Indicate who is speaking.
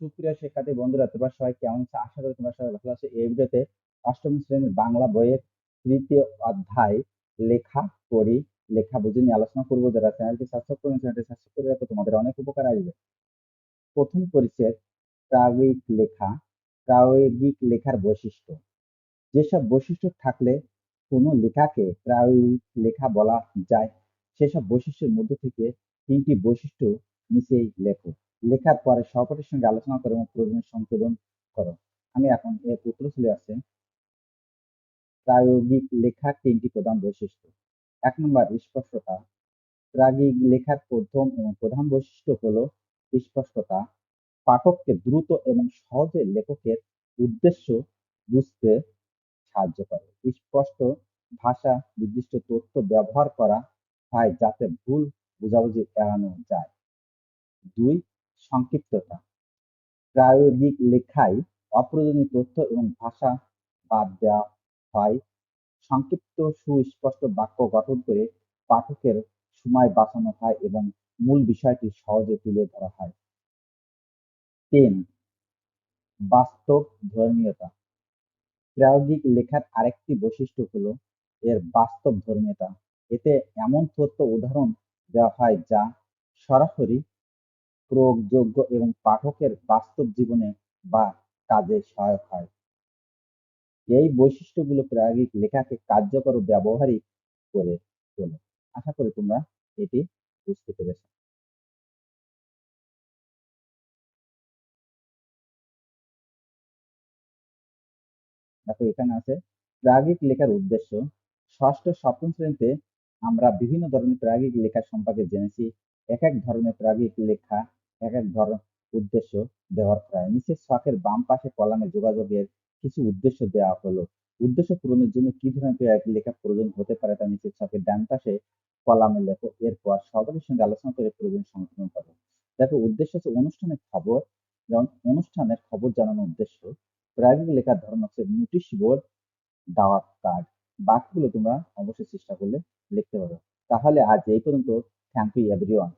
Speaker 1: সুপ্রিয় শিক্ষার্থী বন্ধুরা, তোমরা সবাই কেমন আছো? আশা করি তোমরা সবাই ভালো আছো। এই ভিডিওতে অষ্টম শ্রেণির বাংলা বইয়ের তৃতীয় অধ্যায় লেখা করি লেখা বুঝে নিয়ে আলোচনা করব। যারা চ্যানেলটি সাবস্ক্রাইব করেন, চ্যানেলটি সাবস্ক্রাইব করে রাখো, তোমাদের অনেক উপকার আসবে। প্রথম পরিচ্ছেদ, প্রায়োগিক লেখা, প্রায়োগিক লেখার বৈশিষ্ট্য। যেসব বৈশিষ্ট্য থাকলে কোনো লেখাকে প্রায়োগিক লেখা বলা যায়, সেসব বৈশিষ্ট্যের মধ্য থেকে তিনটি বৈশিষ্ট্য নিচেই লেখো। লেখার পরে সহপাঠীর সঙ্গে আলোচনা করো এবং প্রয়োজনীয় সংশোধন করো। আমি এখন এর উত্তর চলে আসছে। প্রায়োগিক লেখার তিনটি প্রধান বৈশিষ্ট্য। এক নম্বর, স্পষ্টতা। প্রায়োগিক লেখার প্রথম এবং প্রধান বৈশিষ্ট্য হলো স্পষ্টতা। পাঠককে দ্রুত এবং সহজে লেখকের উদ্দেশ্য বুঝতে সাহায্য করে। স্পষ্ট ভাষা, নির্দিষ্ট তথ্য ব্যবহার করা হয় যাতে ভুল বোঝাবুঝি এড়ানো যায়। দুই সংক্ষিপ্ততা। প্রায়োগিক লেখায় অপ্রয়োজনীয় তথ্য এবং ভাষা বাদ দেওয়া হয়। সংক্ষিপ্ত সুস্পষ্ট বাক্য গঠন করে পাঠকের সময় বাঁচানো হয় এবং মূল বিষয়টি সহজে তুলে ধরা হয়। তিন, বাস্তব ধর্মীয়তা। প্রায়োগিক লেখার আরেকটি বৈশিষ্ট্য হলো এর বাস্তব ধর্মীয়তা। এতে এমন তথ্য উদাহরণ দেওয়া হয় যা সরাসরি প্রয়োগযোগ্য এবং পাঠকের বাস্তব জীবনে বা কাজে সহায়ক হয়। এই বৈশিষ্ট্যগুলো প্রায়োগিক লেখাকে কার্যকর ও ব্যবহারিক করে তোলে। আশা করি তোমরা এটি বুঝতে পেরেছ। দেখো, এখানে আছে, প্রায়োগিক লেখার উদ্দেশ্য, ষষ্ঠ, সপ্তম শ্রেণীতে আমরা বিভিন্ন ধরনের প্রায়োগিক লেখা সম্পর্কে জেনেছি। এক এক ধরনের প্রায়োগিক লেখা এক এক ধরনের উদ্দেশ্য ব্যবহার করা হয় নিচের ছকের বাম পাশে কলামে যোগাযোগের কিছু উদ্দেশ্য দেওয়া হলো। উদ্দেশ্য পূরণের জন্য কি ধরনের লেখা প্রয়োজন হতে পারে তা নিচের ছকের ডান পাশে কলামে লেখো। এরপর সবারই সঙ্গে আলোচনা করে প্রয়োজন সংশোধন করো। দেখো, উদ্দেশ্য হচ্ছে অনুষ্ঠানের খবর। যেমন অনুষ্ঠানের খবর জানানোর উদ্দেশ্য, প্রায়োগিক লেখার ধরন হচ্ছে নোটিশ বোর্ড দাওয়াত কার্ড বাকিগুলো তোমরা অবশ্যই চেষ্টা করলে লিখতে পারো। তাহলে আজ এই পর্যন্ত। Thank you everyone